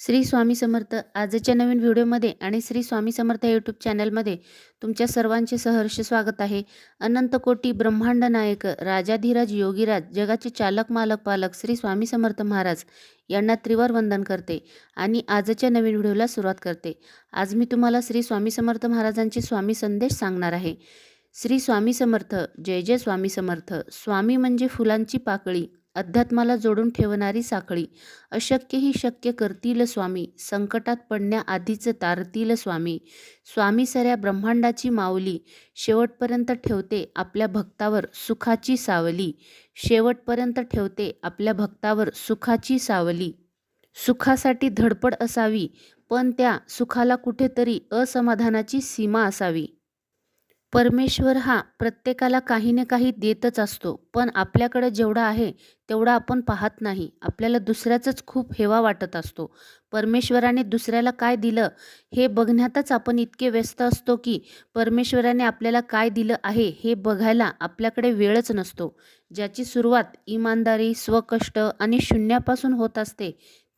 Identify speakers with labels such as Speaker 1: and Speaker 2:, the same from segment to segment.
Speaker 1: श्री स्वामी समर्थ आजच्या नवीन व्हिडिओमध्ये आणि श्री स्वामी समर्थ यूट्यूब चॅनलमध्ये तुमच्या सर्वांचे सहर्ष स्वागत आहे. अनंत कोटी ब्रह्मांड नायक राजाधीराज योगीराज जगाचे चालक मालक पालक श्री स्वामी समर्थ महाराज यांना त्रिवार वंदन करते आणि आजच्या नवीन व्हिडिओला सुरुवात करते. आज मी तुम्हाला श्री स्वामी समर्थ महाराजांचे स्वामी संदेश सांगणार आहे. श्री स्वामी समर्थ जय जय स्वामी समर्थ. स्वामी म्हणजे फुलांची पाकळी. अध्यात्माला जोडून ठेवणारी साखळी. अशक्य ही शक्य करतील स्वामी. संकटात पडण्याआधीच तारतील स्वामी. स्वामी सऱ्या ब्रह्मांडाची माऊली. शेवटपर्यंत ठेवते आपल्या भक्तावर सुखाची सावली. शेवटपर्यंत ठेवते आपल्या भक्तावर सुखाची सावली. सुखासाठी धडपड असावी पण त्या सुखाला कुठेतरी असमाधानाची सीमा असावी. परमेश्वर हा प्रत्येकाला काही ना काही देतच असतो पण आपल्याकडे जेवढा आहे तेवढा आपण पाहत नाही. आपल्याला दुसऱ्याचंच खूप हेवा वाटत असतो. परमेश्वराने दुसऱ्याला काय दिलं हे बघण्यातच आपण इतके व्यस्त असतो की परमेश्वराने आपल्याला काय दिलं आहे हे बघायला आपल्याकडे वेळच नसतो. ज्याची सुरुवात इमानदारी स्वकष्ट आणि शून्यापासून होत असते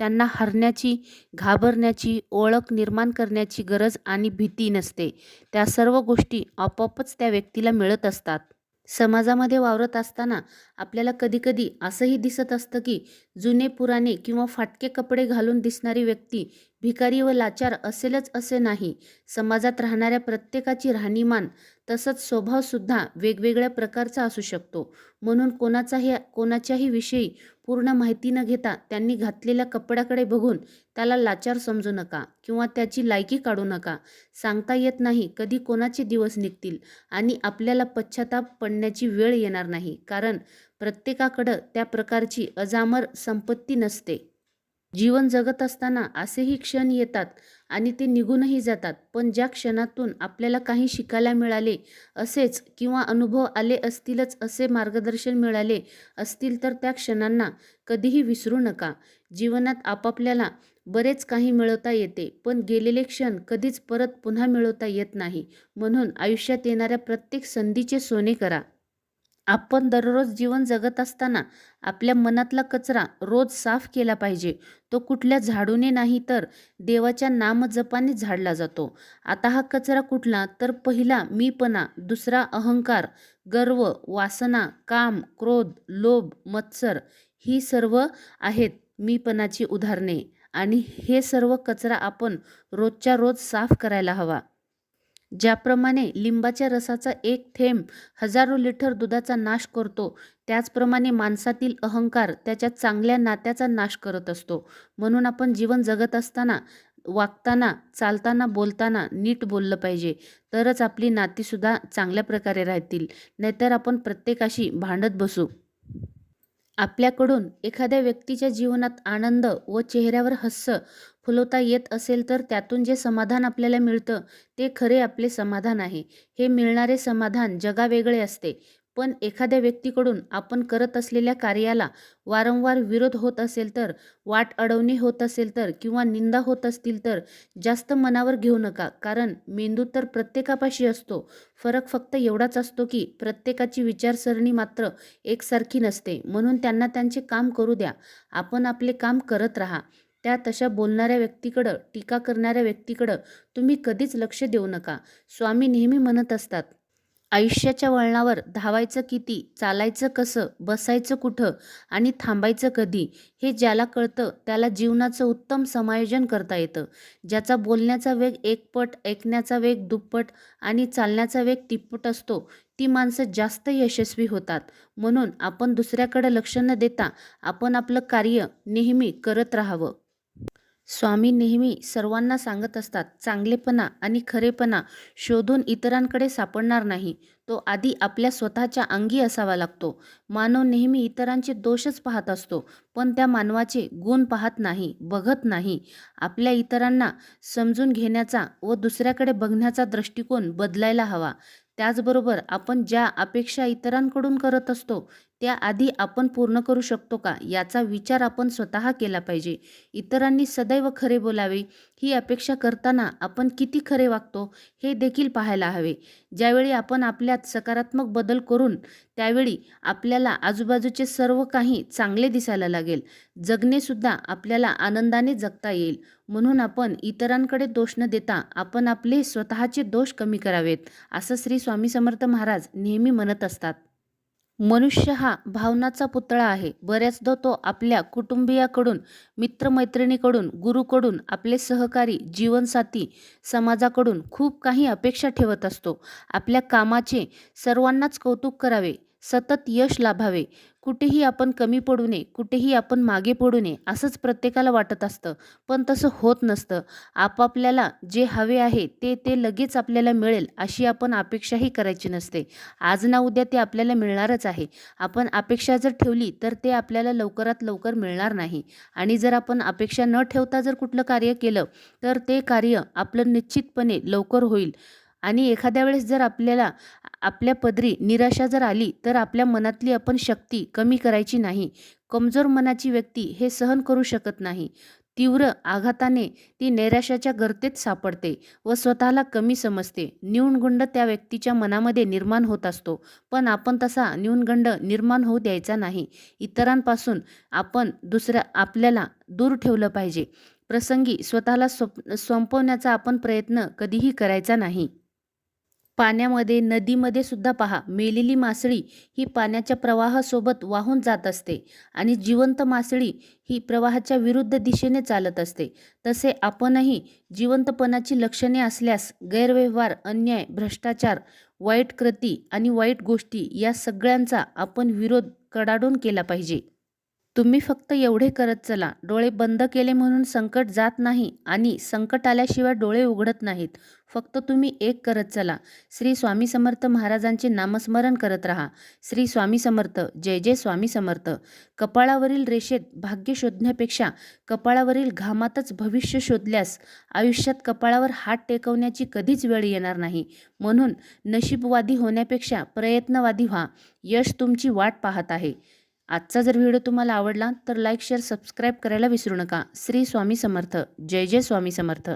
Speaker 1: त्यांना हरण्याची घाबरण्याची ओळख निर्माण करण्याची गरज आणि भीती नसते. त्या सर्व गोष्टी आपोआपच त्या व्यक्तीला मिळत असतात. समाजामध्ये वावरत असताना आपल्याला कधीकधी असंही दिसत असतं की जुने पुराणे किंवा फाटके कपडे घालून दिसणारी व्यक्ती भिकारी व लाचार असेलच असे नाही. समाजात राहणाऱ्या प्रत्येकाची राहणीमान तसंच स्वभावसुद्धा वेगवेगळ्या प्रकारचा असू शकतो. म्हणून कोणाचाही कोणाच्याही विषयी पूर्ण माहिती न घेता त्यांनी घातलेल्या कपड्याकडे बघून त्याला लाचार समजू नका किंवा त्याची लायकी काढू नका. सांगता येत नाही कधी कोणाचे दिवस निघतील आणि आपल्याला पश्चाताप पडण्याची वेळ येणार नाही. कारण प्रत्येकाकडं त्या प्रकारची अजामर संपत्ती नसते. जीवन जगत असताना असेही क्षण येतात आणि ते निघूनही जातात. पण ज्या क्षणातून आपल्याला काही शिकायला मिळाले असेच किंवा अनुभव आले असतीलच असे मार्गदर्शन मिळाले असतील तर त्या क्षणांना कधीही विसरू नका. जीवनात आपापल्याला बरेच काही मिळवता येते पण गेलेले क्षण कधीच परत पुन्हा मिळवता येत नाही. म्हणून आयुष्यात येणाऱ्या प्रत्येक संधीचे सोने करा. आपण दररोज जीवन जगत असताना आपल्या मनातला कचरा रोज साफ केला पाहिजे. तो कुठल्या झाडूने नाही तर देवाच्या नामजपाने झाडला जातो. आता हा कचरा कुठला तर पहिला मीपणा दुसरा अहंकार गर्व वासना काम क्रोध लोभ मत्सर ही सर्व आहेत मीपणाची उदाहरणे. आणि हे सर्व कचरा आपण रोजच्या रोज साफ करायला हवा. ज्याप्रमाणे लिंबाच्या रसाचा एक थेंब हजारो लिटर दुधाचा नाश करतो त्याचप्रमाणे माणसातील अहंकार त्याच्या चांगल्या नात्याचा नाश करत असतो. म्हणून आपण जीवन जगत असताना वागताना चालताना बोलताना नीट बोललं पाहिजे. तरच आपली नातीसुद्धा चांगल्या प्रकारे राहतील. नाहीतर आपण प्रत्येकाशी भांडत बसू. आपल्याकडून एखाद्या व्यक्तीच्या जीवनात आनंद व चेहऱ्यावर हस्स फुलवता येत असेल तर त्यातून जे समाधान आपल्याला मिळतं ते खरे आपले समाधान आहे. हे मिळणारे समाधान जगावेगळे असते. पण एखाद्या व्यक्तीकडून आपण करत असलेल्या कार्याला वारंवार विरोध होत असेल तर वाट अडवणे होत असेल तर किंवा निंदा होत असतील तर जास्त मनावर घेऊ नका. कारण मेंदू तर प्रत्येकापाशी असतो. फरक फक्त एवढाच असतो की प्रत्येकाची विचारसरणी मात्र एकसारखी नसते. म्हणून त्यांना त्यांचे काम करू द्या. आपण आपले काम करत राहा. त्या तशा बोलणाऱ्या व्यक्तीकडं टीका करणाऱ्या व्यक्तीकडं तुम्ही कधीच लक्ष देऊ नका. स्वामी नेहमी म्हणत असतात आयुष्याच्या वळणावर धावायचं किती चालायचं कसं बसायचं कुठं आणि थांबायचं कधी हे ज्याला कळतं त्याला जीवनाचं उत्तम समायोजन करता येतं. ज्याचा बोलण्याचा वेग एकपट ऐकण्याचा वेग दुप्पट आणि चालण्याचा वेग तिप्पट असतो ती माणसं जास्त यशस्वी होतात. म्हणून आपण दुसऱ्याकडे लक्ष न देता आपण आपलं कार्य नेहमी करत राहावं. स्वामी नेहमी सर्वांना सांगत असतात चांगलेपणा आणि खरेपणा शोधून इतरांकडे सापडणार नाही. तो आधी आपल्या स्वतःच्या अंगी असावा लागतो. मानव नेहमी इतरांचे दोषच पाहत असतो पण त्या मानवाचे गुण पाहत नाही बघत नाही. आपल्या इतरांना समजून घेण्याचा व दुसऱ्याकडे बघण्याचा दृष्टिकोन बदलायला हवा. त्याचबरोबर आपण ज्या अपेक्षा इतरांकडून करत असतो त्याआधी आपण पूर्ण करू शकतो का याचा विचार आपण स्वतः केला पाहिजे. इतरांनी सदैव खरे बोलावे ही अपेक्षा करताना आपण किती खरे वागतो हे देखील पाहायला हवे. ज्यावेळी आपण आपल्यात सकारात्मक बदल करून त्यावेळी आपल्याला आजूबाजूचे सर्व काही चांगले दिसायला लागेल. जगणेसुद्धा आपल्याला आनंदाने जगता येईल. म्हणून आपण इतरांकडे दोष न देता आपण आपले स्वतःचे दोष कमी करावेत असं श्री स्वामी समर्थ महाराज नेहमी म्हणत असतात. मनुष्य हा भावनाचा पुतळा आहे. बऱ्याचदा तो आपल्या कुटुंबियाकडून मित्रमैत्रिणीकडून गुरुकडून आपले सहकारी जीवनसाथी समाजाकडून खूप काही अपेक्षा ठेवत असतो. आपल्या कामाचे सर्वांनाच कौतुक करावे. सतत यश लाभावे. कुठेही आपण कमी पडू नये कुठेही आपण मागे पडू नये असंच प्रत्येकाला वाटत असतं. पण तसं होत नसतं. आपापल्याला जे हवे आहे ते ते लगेच आपल्याला मिळेल अशी आपण अपेक्षाही करायची नसते. आज ना उद्या ते आपल्याला मिळणारच आहे. आपण अपेक्षा जर ठेवली तर ते आपल्याला लवकरात लवकर मिळणार नाही. आणि जर आपण अपेक्षा न ठेवता जर कुठलं कार्य केलं तर ते कार्य आपलं निश्चितपणे लवकर होईल. आणि एखाद्या वेळेस जर आपल्याला आपल्या पदरी निराशा जर आली तर आपल्या मनातली आपण शक्ती कमी करायची नाही. कमजोर मनाची व्यक्ती हे सहन करू शकत नाही. तीव्र आघाताने ती नैराश्याच्या गर्तेत सापडते व स्वतःला कमी समजते. न्यूनगंड त्या व्यक्तीच्या मनामध्ये निर्माण होत असतो पण आपण तसा न्यूनगंड निर्माण होऊ द्यायचा नाही. इतरांपासून आपण दुसऱ्या आपल्याला दूर ठेवलं पाहिजे. प्रसंगी स्वतःला स्वप संपवण्याचा आपण प्रयत्न कधीही करायचा नाही. पाण्यामध्ये नदीमध्ये सुद्धा पहा मेलेली मासळी ही पाण्याच्या प्रवाहासोबत वाहून जात असते आणि जिवंत मासळी ही प्रवाहाच्या विरुद्ध दिशेने चालत असते. तसे आपणही जिवंतपणाची लक्षणे असल्यास गैरव्यवहार अन्याय भ्रष्टाचार वाईट कृती आणि वाईट गोष्टी या सगळ्यांचा आपण विरोध कडाडून केला पाहिजे. तुम्ही फक्त एवढे करत चला. डोळे बंद केले म्हणून संकट जात नाही आणि संकट आल्याशिवाय डोळे उघडत नाहीत. फक्त तुम्ही एक करत चला. श्री स्वामी समर्थ महाराजांचे नामस्मरण करत राहा. श्री स्वामी समर्थ जय जय स्वामी समर्थ. कपाळावरील रेषेत भाग्य शोधण्यापेक्षा कपाळावरील घामातच भविष्य शोधल्यास आयुष्यात कपाळावर हात टेकवण्याची कधीच वेळ येणार नाही. म्हणून नशीबवादी होण्यापेक्षा प्रयत्नवादी व्हा. यश तुमची वाट पाहत आहे. आजचा जर व्हिडिओ तुम्हाला आवडला तर लाईक शेअर सबस्क्राईब करायला विसरू नका. श्री स्वामी समर्थ. जय जय स्वामी समर्थ.